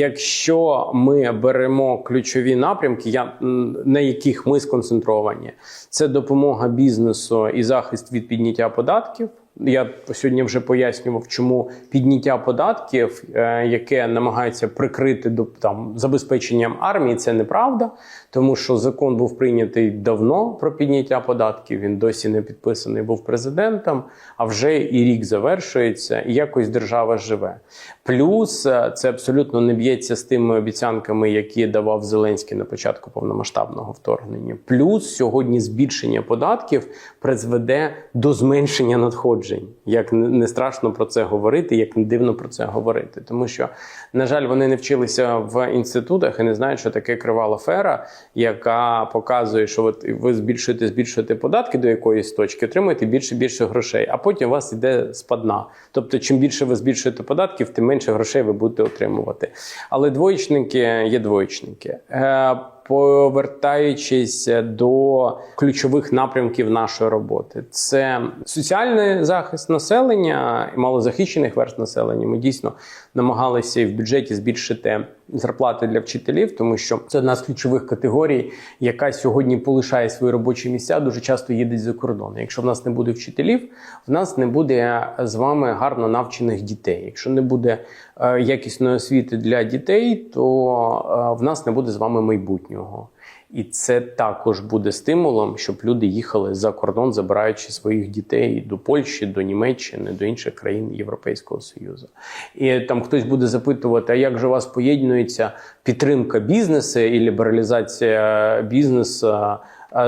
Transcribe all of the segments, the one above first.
якщо ми беремо ключові напрямки, я, на яких ми сконцентровані, це допомога бізнесу і захист від підняття податків. Я сьогодні вже пояснював, чому підняття податків, е, яке намагається прикрити до там забезпеченням армії, це неправда, тому що закон був прийнятий давно про підняття податків. Він досі не підписаний був президентом, а вже і рік завершується, і якось держава живе. Плюс е, це абсолютно не б'ється з тими обіцянками, які давав Зеленський на початку повномасштабного вторгнення. Плюс сьогодні збільшення податків призведе до зменшення надходжень. Як не страшно про це говорити, як не дивно про це говорити. Тому що, на жаль, вони не вчилися в інститутах і не знають, що таке кривава фера, яка показує, що от ви збільшуєте, збільшуєте податки до якоїсь точки, отримуєте більше більше грошей, а потім у вас йде спадна. Тобто, чим більше ви збільшуєте податків, тим менше грошей ви будете отримувати. Але двоєчники є двоєчники. Е, Повертаючись до ключових напрямків нашої роботи, це соціальний захист населення і малозахищених верст населення. Ми дійсно намагалися і в бюджеті збільшити зарплати для вчителів, тому що це одна з ключових категорій, яка сьогодні полишає свої робочі місця, дуже часто їде за кордон. Якщо в нас не буде вчителів, в нас не буде з вами гарно навчених дітей. Якщо не буде е, якісної освіти для дітей, то е, в нас не буде з вами майбутнього. І це також буде стимулом, щоб люди їхали за кордон, забираючи своїх дітей до Польщі, до Німеччини, до інших країн Європейського Союзу. І там хтось буде запитувати, а як же у вас поєднується підтримка бізнесу і лібералізація бізнесу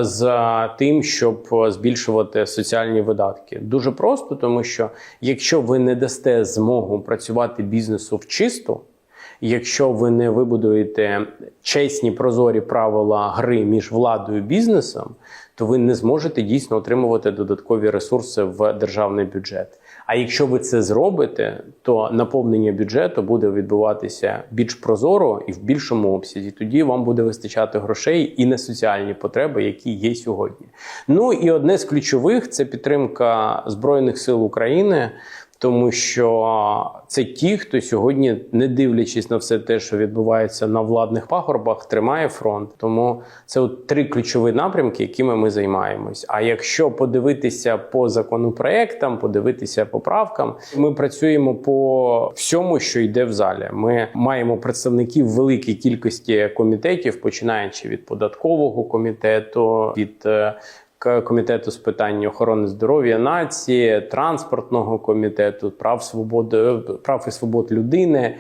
з тим, щоб збільшувати соціальні видатки? Дуже просто, тому що якщо ви не дасте змогу працювати бізнесу в чисту. Якщо ви не вибудуєте чесні прозорі правила гри між владою і бізнесом, то ви не зможете дійсно отримувати додаткові ресурси в державний бюджет. А якщо ви це зробите, то наповнення бюджету буде відбуватися більш прозоро і в більшому обсязі. Тоді вам буде вистачати грошей і на соціальні потреби, які є сьогодні. Ну і одне з ключових це підтримка збройних сил України. Тому що це ті, хто сьогодні, не дивлячись на все те, що відбувається на владних пагорбах, тримає фронт. Тому це от три ключові напрямки, якими ми займаємось. А якщо подивитися по законопроектам, подивитися по правкам, ми працюємо по всьому, що йде в залі. Ми маємо представників великій кількості комітетів, починаючи від податкового комітету, від е, комітету з питань охорони здоров'я нації, транспортного комітету, прав свободи, прав і свобод людини.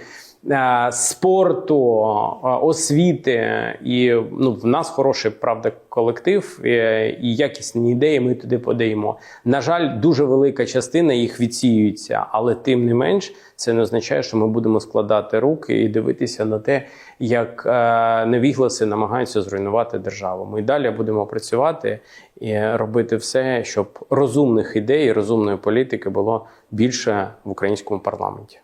Е, Спорту, е, освіти, і ну в нас хороший правда колектив е, і якісні ідеї. Ми туди подаємо. На жаль, дуже велика частина їх відсіюється, але тим не менш, це не означає, що ми будемо складати руки і дивитися на те, як невігласи намагаються зруйнувати державу. Ми далі будемо працювати і робити все, щоб розумних ідей, розумної політики було більше в українському парламенті.